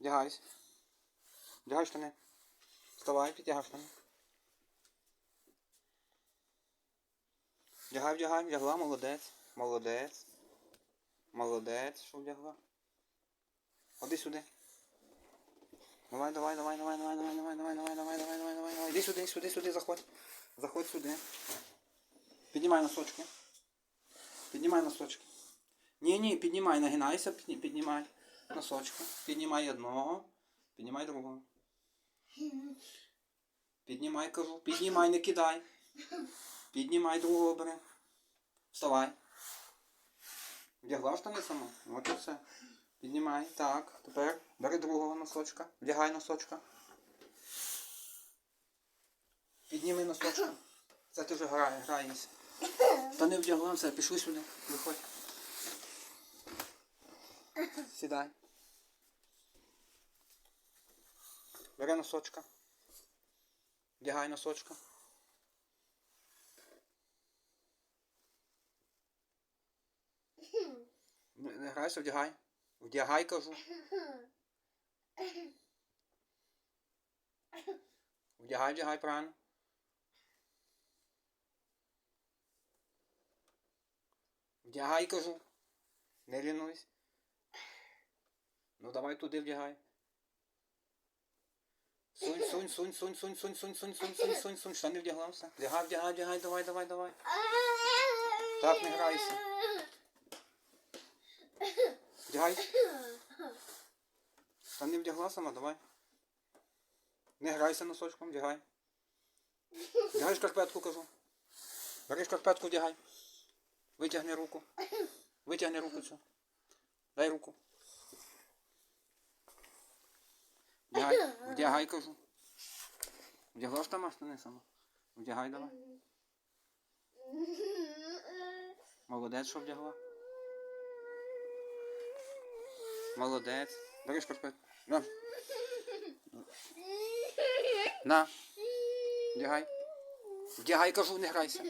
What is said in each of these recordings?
Вдягайся. Вдягай штани. Вставай, підтягай штани. Вдягай, вдягай, вдягла, молодець. Молодець. Молодець, що вдягла. Ходи сюди. Давай, давай, давай, давай, давай, давай, давай, давай, давай, давай, давай, давай, давай, давай. Іди сюди, сюди, сюди, заходь. Заходь сюди. Піднімай носочки. Піднімай носочки. Ні, ні, піднімай, нагинайся, піднімай носочки. Піднімай одного, піднімай другого. Піднімай, кажу, піднімай, не кидай. Піднімай другого бери. Вставай. Вдягла штани сама? От і все. Піднімай. Так, тепер бери другого носочка. Вдягай носочка. Підніми носочка. Це ти вже грає, граєшся. Та не вдягла, все, пішли сюди. Виходь. Сідай. Бери носочка. Вдягай носочка. Не не грайся, вдягай. Вдягай, кажу. Вдягай, вдягай, правильно. Вдягай, кажу. Не лінуйся. Ну давай туди вдягай. Сунь, сунь, сунь, сунь, сунь, сунь, сунь, сунь, сунь, сунь, сунь, сунь. Штани вдягла все. Вдягай, вдягай, вдягай, давай, давай, давай. Так, не грайся. Вдягай. Штани вдягла сама, давай. Не грайся носочком, вдягай. Вдягай шкарпетку, кажу. Бери шкарпетку, вдягай. Витягни руку. Витягни руку цю. Дай руку. Вдягай, вдягай, кажу. Вдягла ж там штани сама. Вдягай давай. Молодець, що вдягла. Молодець. Бери шкарпетку. На. На. Вдягай. Вдягай, кажу, не грайся.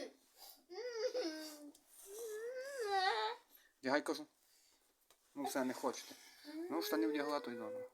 Вдягай, кажу. Ну все, не хочете. Ну, штани вдягла, то й добре.